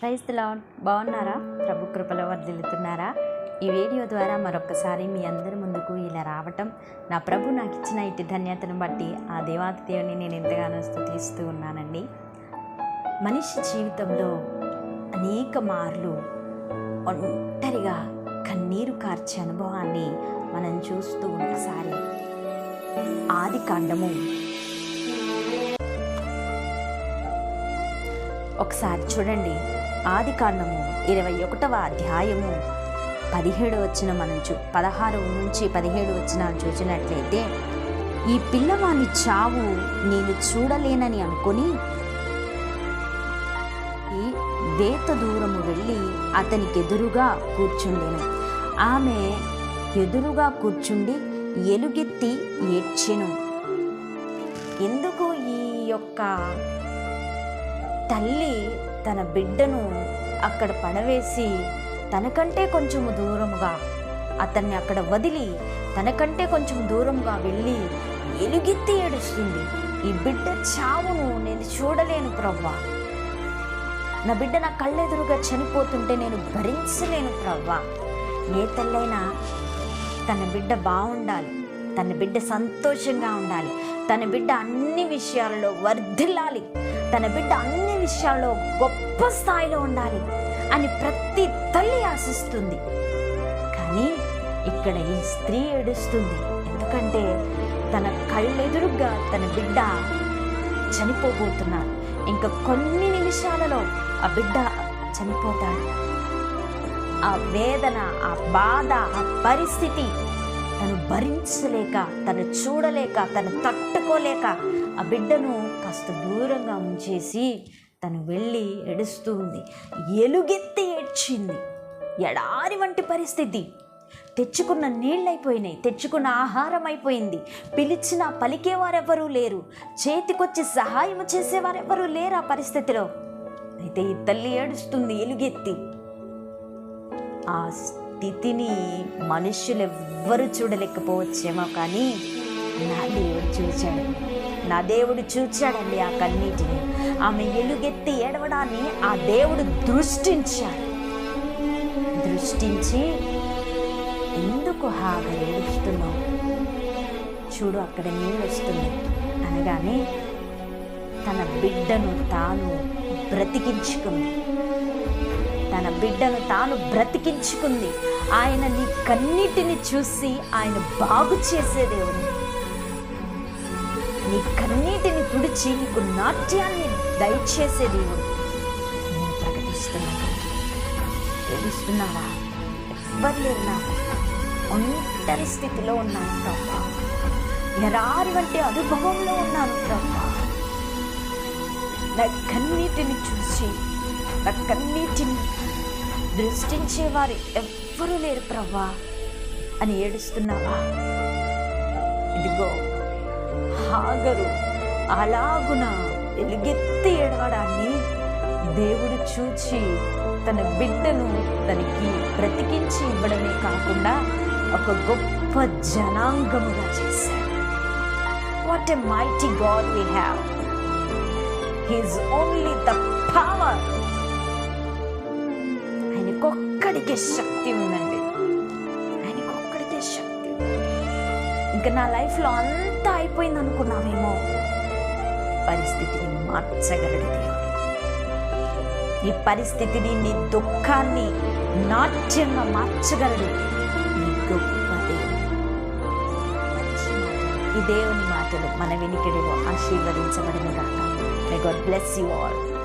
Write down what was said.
క్రైస్తలా బాగున్నారా? ప్రభు కృపలో వర్దిల్లుతున్నారా ఈ వీడియో ద్వారా మరొకసారి మీ అందరి ముందుకు ఇలా రావటం నా ప్రభు నాకు ఇచ్చిన ఇటు ధన్యతను బట్టి ఆ దేవాతి దేవుని నేను ఎంతగానో స్థుతిస్తూ ఉన్నానండి. మనిషి జీవితంలో అనేక మార్లు ఒంటరిగా కన్నీరు కార్చే అనుభవాన్ని మనం చూస్తూ ఒకసారి ఆది కాండము. ఒకసారి చూడండి. ఆది కాండము ఇరవై ఒకటవ అధ్యాయము. పదిహేడు వచ్చిన మనం చూ పదహారు నుంచి పదిహేడు వచ్చిన చూసినట్లయితే ఈ పిల్లవాని చావు నేను చూడలేనని అనుకొని ఈ వేత దూరము వెళ్ళి అతనికి ఎదురుగా కూర్చుండెను. ఆమె ఎదురుగా కూర్చుండి ఎలుగెత్తి ఏడ్చెను. ఎందుకు ఈ యొక్క తల్లి తన బిడ్డను అక్కడ పడవేసి తనకంటే కొంచెము దూరముగా అతన్ని అక్కడ వదిలి తనకంటే కొంచెం దూరంగా వెళ్ళి ఎలుగెత్తి ఏడుస్తుంది. ఈ బిడ్డ చావును నేను చూడలేను ప్రవ్వా. నా బిడ్డ నా కళ్ళెదురుగా చనిపోతుంటే నేను భరించలేను ప్రవ్వా. ఏ తల్లైనా తన బిడ్డ బాగుండాలి తన బిడ్డ సంతోషంగా ఉండాలి. తన బిడ్డ అన్ని విషయాలలో వర్ధిల్లాలి. తన బిడ్డ అన్ని విషయాల్లో గొప్ప స్థాయిలో ఉండాలి అని ప్రతి తల్లి ఆశిస్తుంది. కానీ ఇక్కడ ఈ స్త్రీ ఏడుస్తుంది. ఎందుకంటే తన కళ్ళెదురుగా తన బిడ్డ చనిపోబోతున్నారు. ఇంకా కొన్ని నిమిషాలలో ఆ బిడ్డ చనిపోతాడు. ఆ వేదన ఆ బాధ ఆ పరిస్థితి తను భరించలేక తను చూడలేక తను తట్టుకోలేక ఆ బిడ్డను కాస్త దూరంగా ఉంచేసి తను వెళ్ళి ఏడుస్తూ ఉంది. ఎలుగెత్తి ఏడ్చింది. ఎడారి వంటి పరిస్థితి. తెచ్చుకున్న నీళ్ళైపోయినాయి తెచ్చుకున్న ఆహారం అయిపోయింది పిలిచిన పలికేవారెవరూ లేరు. చేతికొచ్చి సహాయం చేసేవారెవరూ లేరు ఆ పరిస్థితిలో. అయితే ఈ తల్లి ఏడుస్తుంది ఎలుగెత్తి. ఆ స్థితిని మనుష్యులు ఎవ్వరు చూడలేకపోవచ్చేమో కానీ నా దేవుడు చూచాడు. నా దేవుడు చూచాడండి ఆ కన్నీటిని. ఆమె ఎలుగెత్తి ఏడవడాన్ని ఆ దేవుడు దృష్టించాడు. దృష్టించి ఎందుకు హాగా ఏడుస్తున్నావు? చూడు అక్కడ నీళ్ళు వస్తుంది అనగానే తన బిడ్డను తాను బ్రతికించుకుంది. తన బిడ్డను తాను బ్రతికించుకుంది. ఆయన నీ కన్నీటిని చూసి ఆయన బాగు చేసే దేవుడు. నీ కన్నీటిని తుడిచి నీకు నాట్యాన్ని దయచేసే దేవుడు. నేను ప్రకటిస్తున్నాను. తెలుస్తున్నావా? ఎవ్వరు లేరు నాకు ఒంటరి స్థితిలో ఉన్నాను ప్రభా. ఎరారి వంటి అనుభవంలో ఉన్నాను ప్రభా. నా కన్నీటిని చూసి నా దృష్టించేవారు ఎవ్వరూ లేరు ప్రవ్వా అని ఏడుస్తున్నావా? ఇదిగో హాగరు అలాగున ఎలుగెత్తి ఏడవడాన్ని దేవుడు చూచి తన బిడ్డను తనకి బ్రతికించి ఇవ్వడమే కాకుండా ఒక గొప్ప జనాంగముగా చేశాడు. What a mighty God we have his only the power ఆయనకొక్కడికే శక్తి ఉందండి. ఆయనకొక్కడికే శక్తి. ఉంది. ఇంకా నా లైఫ్లో అంతా అయిపోయింది అనుకున్నావేమో పరిస్థితిని మార్చగలడు దేవుడు. నీ పరిస్థితిని నీ దుఃఖాన్ని నాట్యంగా మార్చగలడు ఈ గొప్ప దేవుడు. ఈ దేవుని మాటలు మన వినికిడిలో ఆశీర్వదించబడిన గాక may God bless you all